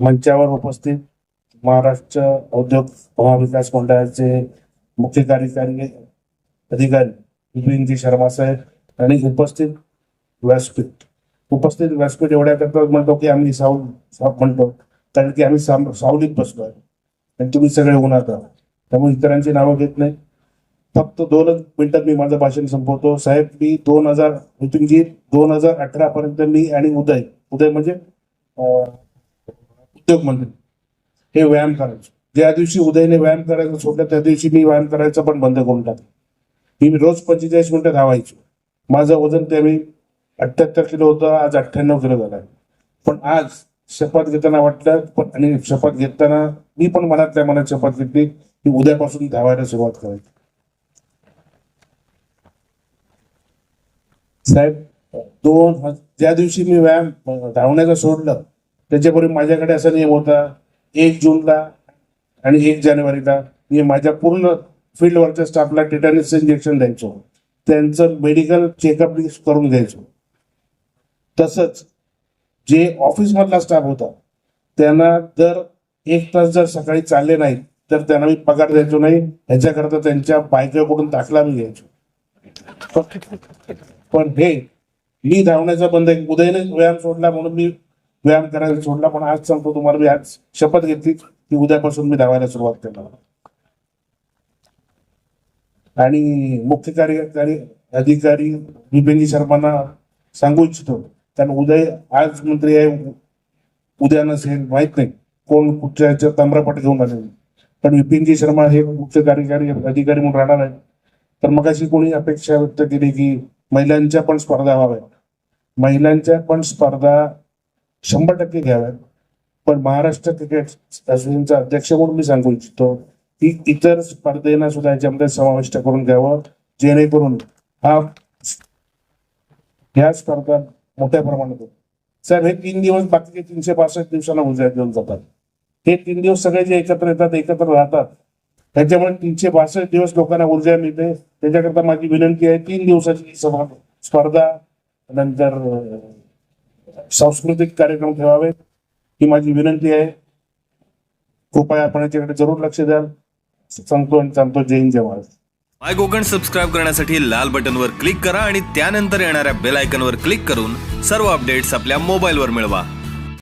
मंचावर उपस्थित महाराष्ट्र औद्योग महाविकास मंडळाचे मुख्य कार्यकारी अधिकारी विपिनजी शर्मा साहेब आणि उपस्थित व्यासपीठ. उपस्थित व्यासपीठ एवढ्या करता म्हणतो की आम्ही साऊल म्हणतो कारण की आम्ही साम- सावलीत आहे. आणि तुम्ही सगळे उन्हात आहात. त्यामुळे इतरांची नावं घेत नाही. फक्त दोनच मिनिटात मी माझं भाषण संपवतो. साहेब मी दोन हजार नितीनजी दोन हजार अठरा पर्यंत मी आणि उदय. उदय म्हणजे उद्योग मंत्री हे व्यायाम करायचो. ज्या दिवशी उदयने व्यायाम करायचं सोडला त्या दिवशी मी व्यायाम करायचं पण बंद करून टाकला. मी रोज पंचेचाळीस मिनिटं धावायचो. माझं वजन त्यावेळी अठ्ठ्याहत्तर किलो होतं आज अठ्ठ्याण्णव किलो झालं पण आज शपथ घेताना वाटलं पण आणि शपथ घेताना मी पण मनातल्या मनात शपथ घेतली की उद्यापासून धावायला सुरुवात करायची. साहेब दोन ज्या दिवशी मी व्यायाम धावण्याचं सोडलं त्याच्यापूर्वी माझ्याकडे असा नियम होता एक जूनला आणि एक जानेवारीला. मी माझ्या पूर्ण फील्डवरच्या स्टाफला टिटॅनिसचं इंजेक्शन द्यायचो. त्यांचं मेडिकल चेकअप करून घ्यायचो. तसंच जे ऑफिसमधला स्टाफ होता त्यांना दर एक तास जर सकाळी चालले नाहीत तर त्यांना मी पगार द्यायचो नाही. ह्याच्याकरता त्यांच्या बायकाकडून दाखला मी घ्यायचो. पण- पण हे मी धावण्याचा बंद उदयने व्यायाम सोडला म्हणून मी व्यायाम करायला सोडला पण आज सांगतो तुम्हाला मी आज शपथ घेतली की उद्यापासून मी धावायला सुरुवात करणार आणि मुख्य कार्यकारी अधिकारी विपिनजी शर्मांना सांगू इच्छितो कारण उदय आज मंत्री आहे उद्या नसेल माहीत नाही कोण कुठच्या ह्याच्यात घेऊन आले पण विपिनजी शर्मा हे मुख्य कार्यकारी अधिकारी म्हणून राहणार आहे तर मग अशी कोणी अपेक्षा व्यक्त केली की महिलांच्या पण स्पर्धा व्हाव्यात. महिलांच्या पण स्पर्धा शंभर टक्के घ्याव्यात. पण महाराष्ट्र क्रिकेट असोसिएशनचा अध्यक्ष म्हणून मी सांगू इच्छितो की इतर स्पर्धेना सुद्धा याच्यामध्ये समाविष्ट करून घ्यावं जेणेकरून हा ह्या स्पर्धा मोठ्या प्रमाणात होतात. साहेब हे तीन दिवस बाकीचे तीनशे पासष्ट दिवसांना उद्या घेऊन जातात. हे तीन दिवस सगळे जे एकत्र येतात एकत्र राहतात. त्याच्यामुळे तीनशे बासष्ट दिवस लोकांना ऊर्जा मिळते. त्याच्याकरता माझी विनंती आहे तीन दिवसाची सभा स्पर्धा नंतर सांस्कृतिक कार्यक्रम ठेवावे ही माझी विनंती आहे. कृपया आपण याच्याकडे जरूर लक्ष द्याल. सांगतो आणि सांगतो जय हिंद जय महाराष्ट्र. माय कोकण सबस्क्राईब करण्यासाठी लाल बटनवर क्लिक करा आणि त्यानंतर येणाऱ्या बेल आयकनवर क्लिक करून सर्व अपडेट्स आपल्या मोबाईलवर मिळवा.